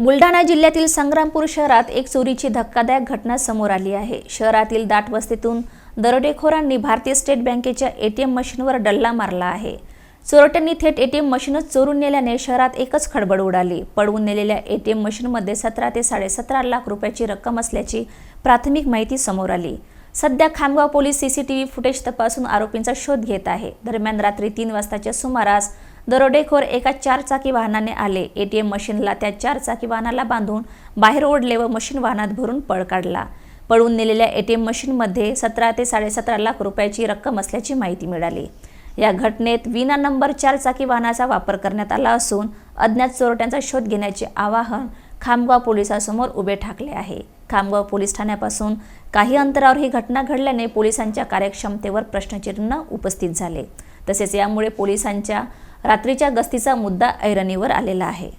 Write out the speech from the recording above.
बुलढाणा जिल्ह्यातील संग्रामपूर शहरात एक चोरीची धक्कादायक घटना समोर आली आहे. शहरातील दाट वस्तीतून दरोडेखोरांनी भारतीय स्टेट बँकेच्या एटीएम मशीनवर डल्ला मारला आहे. चोरट्यांनी थेट एटीएम मशीनच चोरून नेल्याने शहरात एकच खडबड उडाली. पळवून नेलेल्या एटीएम मशीनमध्ये सतरा ते साडेसतरा लाख रुपयाची रक्कम असल्याची प्राथमिक माहिती समोर आली. सध्या खामगाव पोलीस सीसीटीव्ही फुटेज तपासून आरोपींचा शोध घेत आहे. दरम्यान रात्री तीन वाजताच्या सुमारास दरोडेखोर एका चारचाकी वाहनाने आले. एटीएम मशीनला त्या चारचाकी वाहनाला बांधून बाहेर ओढले व मशीन वाहनात भरून पळ काढला. पळून नेलेल्या एटीएम मशीनमध्ये सतरा ते साडेसतरा लाख रुपयाची रक्कम असल्याची माहिती मिळाली. या घटनेत विना नंबर चारचाकी वाहनाचा वापर करण्यात आला असून अज्ञात चोरट्यांचा शोध घेण्याचे आवाहन खामगाव पोलिसांसमोर उभे ठाकले आहे. खामगाव पोलीस ठाण्यापासून काही अंतरावर ही घटना घडल्याने पोलिसांच्या कार्यक्षमतेवर प्रश्नचिन्ह उपस्थित झाले. तसेच यामुळे पोलिसांच्या रात्रीच्या गस्तीचा मुद्दा ऐरणीवर आलेला आहे.